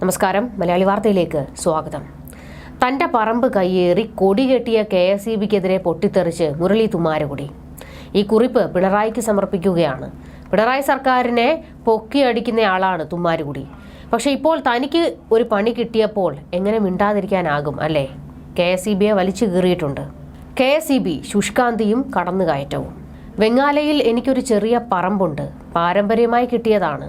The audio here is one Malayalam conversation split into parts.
നമസ്കാരം. മലയാളി വാർത്തയിലേക്ക് സ്വാഗതം. തന്റെ പറമ്പ് കയ്യേറി കൊടി കെട്ടിയ കെ എസ് ഇ ബിക്കെതിരെ പൊട്ടിത്തെറിച്ച് മുരളി തുമാരകുടി ഈ കുറിപ്പ് പിണറായിക്ക് സമർപ്പിക്കുകയാണ്. പിണറായി സർക്കാരിനെ പൊക്കിയടിക്കുന്നയാളാണ് തുമ്മാരുകുടി. പക്ഷേ ഇപ്പോൾ തനിക്ക് ഒരു പണി കിട്ടിയപ്പോൾ എങ്ങനെ മിണ്ടാതിരിക്കാനാകും അല്ലേ? കെ എസ് ഇ ബിയെ വലിച്ചു കീറിയിട്ടുണ്ട്. കെ എസ് ഇ ബി ശുഷ്കാന്തിയും കടന്നുകയറ്റവും. വെങ്ങാലയിൽ എനിക്കൊരു ചെറിയ പറമ്പുണ്ട്. പാരമ്പര്യമായി കിട്ടിയതാണ്.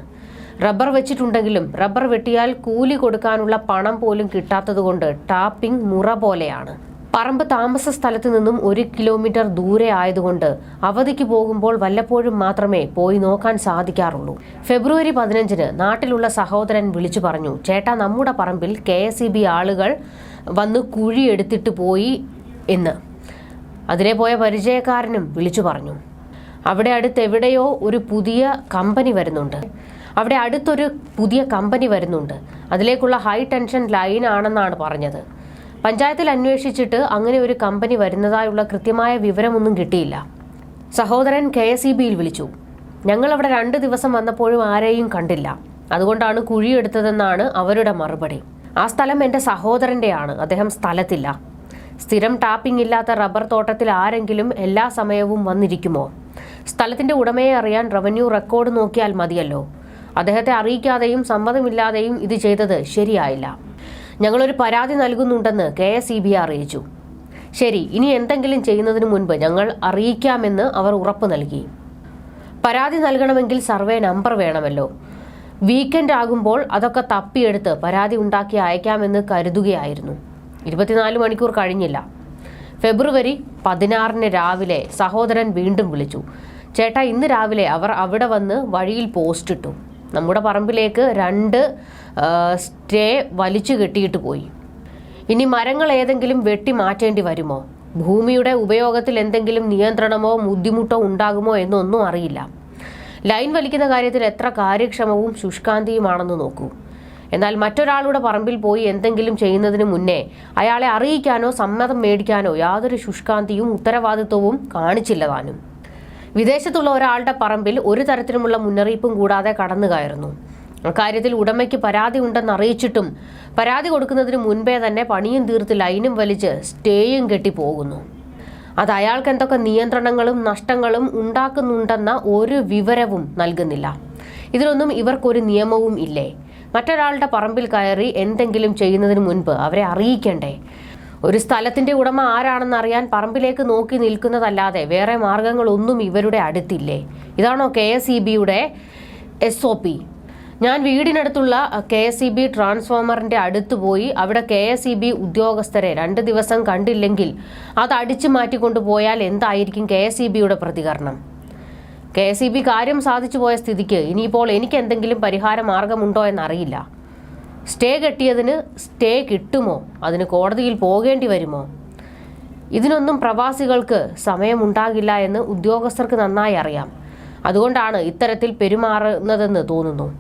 റബ്ബർ വെച്ചിട്ടുണ്ടെങ്കിലും റബ്ബർ വെട്ടിയാൽ കൂലി കൊടുക്കാനുള്ള പണം പോലും കിട്ടാത്തതുകൊണ്ട് ടാപ്പിംഗ് മുറ പോലെയാണ്. പറമ്പ് താമസ സ്ഥലത്ത് നിന്നും ഒരു കിലോമീറ്റർ ദൂരെ ആയതുകൊണ്ട് അവധിക്ക് പോകുമ്പോൾ വല്ലപ്പോഴും മാത്രമേ പോയി നോക്കാൻ സാധിക്കാറുള്ളൂ. ഫെബ്രുവരി പതിനഞ്ചിന് നാട്ടിലുള്ള സഹോദരൻ വിളിച്ചു പറഞ്ഞു ചേട്ടാ നമ്മുടെ പറമ്പിൽ കെ ആളുകൾ വന്ന് കുഴിയെടുത്തിട്ട് പോയി എന്ന്. അതിലെ പോയ പരിചയക്കാരനും വിളിച്ചു പറഞ്ഞു. അവിടെ അടുത്ത് എവിടെയോ ഒരു പുതിയ കമ്പനി വരുന്നുണ്ട്. അവിടെ അടുത്തൊരു പുതിയ കമ്പനി വരുന്നുണ്ട്. അതിലേക്കുള്ള ഹൈ ടെൻഷൻ ലൈൻ ആണെന്നാണ് പറഞ്ഞത്. പഞ്ചായത്തിൽ അന്വേഷിച്ചിട്ട് അങ്ങനെ ഒരു കമ്പനി വരുന്നതായുള്ള കൃത്യമായ വിവരമൊന്നും കിട്ടിയില്ല. സഹോദരൻ കെ എസ് ഇ ബിയിൽ വിളിച്ചു. ഞങ്ങളവിടെ രണ്ട് ദിവസം വന്നപ്പോഴും ആരെയും കണ്ടില്ല. അതുകൊണ്ടാണ് കുഴിയെടുത്തതെന്നാണ് അവരുടെ മറുപടി. ആ സ്ഥലം എന്റെ സഹോദരന്റെയാണ്. അദ്ദേഹം സ്ഥലത്തില്ല. സ്ഥിരം ടാപ്പിംഗ് ഇല്ലാത്ത റബ്ബർ തോട്ടത്തിൽ ആരെങ്കിലും എല്ലാ സമയവും വന്നിരിക്കുമോ? സ്ഥലത്തിന്റെ ഉടമയെ അറിയാൻ റവന്യൂ റെക്കോർഡ് നോക്കിയാൽ മതിയല്ലോ. അദ്ദേഹത്തെ അറിയിക്കാതെയും സമ്മതമില്ലാതെയും ഇത് ചെയ്തത് ശരിയായില്ല. ഞങ്ങളൊരു പരാതി നൽകുന്നുണ്ടെന്ന് കെ എസ് ഇ ബി അറിയിച്ചു. ശരി ഇനി എന്തെങ്കിലും ചെയ്യുന്നതിന് മുൻപ് ഞങ്ങൾ അറിയിക്കാമെന്ന് അവർ ഉറപ്പ് നൽകി. പരാതി നൽകണമെങ്കിൽ സർവേ നമ്പർ വേണമല്ലോ. വീക്കെൻഡ് ആകുമ്പോൾ അതൊക്കെ തപ്പിയെടുത്ത് പരാതി ഉണ്ടാക്കി അയക്കാമെന്ന് കരുതുകയായിരുന്നു. ഇരുപത്തിനാല് മണിക്കൂർ കഴിഞ്ഞില്ല. ഫെബ്രുവരി പതിനാറിന് രാവിലെ സഹോദരൻ വീണ്ടും വിളിച്ചു. ചേട്ടാ ഇന്ന് രാവിലെ അവർ അവിടെ വന്ന് വഴിയിൽ പോസ്റ്റ് ഇട്ടു നമ്മുടെ പറമ്പിലേക്ക് രണ്ട് സ്റ്റേ വലിച്ചു കെട്ടിയിട്ട് പോയി. ഇനി മരങ്ങൾ ഏതെങ്കിലും വെട്ടി മാറ്റേണ്ടി വരുമോ? ഭൂമിയുടെ ഉപയോഗത്തിൽ എന്തെങ്കിലും നിയന്ത്രണമോ ബുദ്ധിമുട്ടോ ഉണ്ടാകുമോ എന്നൊന്നും അറിയില്ല. ലൈൻ വലിക്കുന്ന കാര്യത്തിൽ എത്ര കാര്യക്ഷമവും ശുഷ്കാന്തിയുമാണെന്ന് നോക്കൂ. എന്നാൽ മറ്റൊരാളുടെ പറമ്പിൽ പോയി എന്തെങ്കിലും ചെയ്യുന്നതിന് മുന്നേ അയാളെ അറിയിക്കാനോ സമ്മതം മേടിക്കാനോ യാതൊരു ശുഷ്കാന്തിയും ഉത്തരവാദിത്വവും കാണിച്ചില്ല താനും. വിദേശത്തുള്ള ഒരാളുടെ പറമ്പിൽ ഒരു തരത്തിലുമുള്ള മുന്നറിയിപ്പും കൂടാതെ കടന്നു കയറുന്നു. അക്കാര്യത്തിൽ ഉടമയ്ക്ക് പരാതി ഉണ്ടെന്ന് അറിയിച്ചിട്ടും പരാതി കൊടുക്കുന്നതിന് മുൻപേ തന്നെ പണിയും തീർത്ത് ലൈനും വലിച്ച് സ്റ്റേയും കെട്ടി പോകുന്നു. അത് അയാൾക്ക് എന്തൊക്കെ നിയന്ത്രണങ്ങളും നഷ്ടങ്ങളും ഉണ്ടാക്കുന്നുണ്ടെന്ന ഒരു വിവരവും നൽകുന്നില്ല. ഇതിലൊന്നും ഇവർക്കൊരു നിയമവും ഇല്ലേ? മറ്റൊരാളുടെ പറമ്പിൽ കയറി എന്തെങ്കിലും ചെയ്യുന്നതിന് മുൻപ് അവരെ അറിയിക്കണ്ടേ? ഒരു സ്ഥലത്തിന്റെ ഉടമ ആരാണെന്ന് അറിയാൻ പറമ്പിലേക്ക് നോക്കി നിൽക്കുന്നതല്ലാതെ വേറെ മാർഗങ്ങളൊന്നും ഇവരുടെ അടുത്തില്ലേ? ഇതാണോ കെ എസ് ഇ ബിയുടെ എസ് ഒ പി ഞാൻ വീടിനടുത്തുള്ള കെ എസ് ഇ ബി ട്രാൻസ്ഫോമറിന്റെ അടുത്ത് പോയി അവിടെ കെ എസ് ഇ ബി ഉദ്യോഗസ്ഥരെ രണ്ട് ദിവസം കണ്ടില്ലെങ്കിൽ അത് അടിച്ചു മാറ്റിക്കൊണ്ടു പോയാൽ എന്തായിരിക്കും കെ എസ് ഇ ബിയുടെ പ്രതികരണം? കെ എസ് ഇ ബി കാര്യം സാധിച്ചു പോയ സ്ഥിതിക്ക് ഇനിയിപ്പോൾ എനിക്ക് എന്തെങ്കിലും പരിഹാര മാർഗമുണ്ടോ എന്നറിയില്ല. സ്റ്റേ കെട്ടിയതിന് സ്റ്റേ കിട്ടുമോ? അതിന് കോടതിയിൽ പോകേണ്ടി വരുമോ? ഇതിനൊന്നും പ്രവാസികൾക്ക് സമയമുണ്ടാകില്ല എന്ന് ഉദ്യോഗസ്ഥർക്ക് നന്നായി അറിയാം. അതുകൊണ്ടാണ് ഇത്തരത്തിൽ പെരുമാറുന്നതെന്ന് തോന്നുന്നു.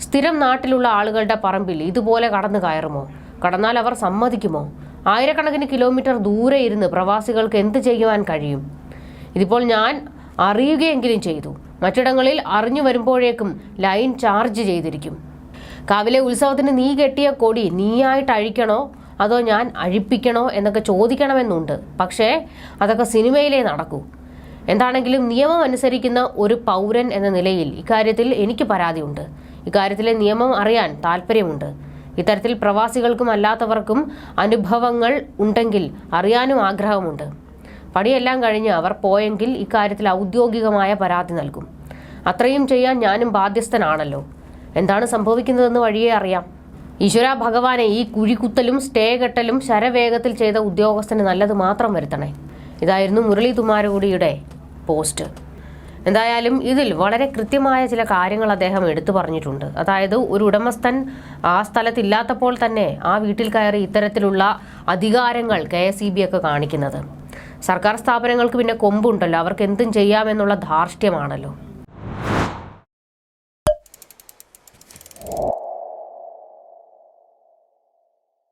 സ്ഥിരം നാട്ടിലുള്ള ആളുകളുടെ പറമ്പിൽ ഇതുപോലെ കടന്നു കയറുമോ? കടന്നാൽ അവർ സമ്മതിക്കുമോ? ആയിരക്കണക്കിന് കിലോമീറ്റർ ദൂരെ ഇരുന്ന് പ്രവാസികൾക്ക് എന്ത് ചെയ്യുവാൻ കഴിയും? ഇതിപ്പോൾ ഞാൻ അറിയുകയെങ്കിലും ചെയ്തു. മറ്റിടങ്ങളിൽ അറിഞ്ഞു വരുമ്പോഴേക്കും ലൈൻ ചാർജ് ചെയ്തിരിക്കും. കാവിലെ ഉത്സവത്തിന് നീ കെട്ടിയ കൊടി നീയായിട്ട് അഴിക്കണോ? അതോ ഞാൻ അഴിപ്പിക്കണോ എന്നൊക്കെ ചോദിക്കണമെന്നുണ്ട്. പക്ഷേ അതൊക്കെ സിനിമയിലേ നടക്കൂ. എന്താണെങ്കിലും നിയമം അനുസരിക്കുന്ന ഒരു പൗരൻ എന്ന നിലയിൽ ഇക്കാര്യത്തിൽ എനിക്ക് പരാതിയുണ്ട്. ഇക്കാര്യത്തിലെ നിയമം അറിയാൻ താല്പര്യമുണ്ട് ഇത്തരത്തിൽ പ്രവാസികൾക്കും അല്ലാത്തവർക്കും അനുഭവങ്ങൾ ഉണ്ടെങ്കിൽ അറിയാനും ആഗ്രഹമുണ്ട്. പണിയെല്ലാം കഴിഞ്ഞ് അവർ പോയെങ്കിൽ ഇക്കാര്യത്തിൽ ഔദ്യോഗികമായ പരാതി നൽകും. അത്രയും ചെയ്യാൻ ഞാനും ബാധ്യസ്ഥനാണല്ലോ. എന്താണ് സംഭവിക്കുന്നതെന്ന് വഴിയേ അറിയാം. ഈശ്വര ഭഗവാനെ ഈ കുഴിക്കുത്തലും സ്റ്റേ കെട്ടലും ശരവേഗത്തിൽ ചെയ്ത ഉദ്യോഗസ്ഥന് നല്ലത് മാത്രം വരുത്തണേ. ഇതായിരുന്നു മുരളി തുമാരകുടിയുടെ പോസ്റ്റ്. എന്തായാലും ഇതിൽ വളരെ കൃത്യമായ ചില കാര്യങ്ങൾ അദ്ദേഹം എടുത്തു പറഞ്ഞിട്ടുണ്ട്. അതായത് ഒരു ഉടമസ്ഥൻ ആ സ്ഥലത്തില്ലാത്തപ്പോൾ തന്നെ ആ വീട്ടിൽ കയറി ഇത്തരത്തിലുള്ള അധികാരങ്ങൾ കെ എസ് ഇ ബി ഒക്കെ കാണിക്കുന്നത്. സർക്കാർ സ്ഥാപനങ്ങൾക്ക് പിന്നെ കൊമ്പുണ്ടല്ലോ. അവർക്ക് എന്തും ചെയ്യാമെന്നുള്ള ധാർഷ്ട്യമാണല്ലോ.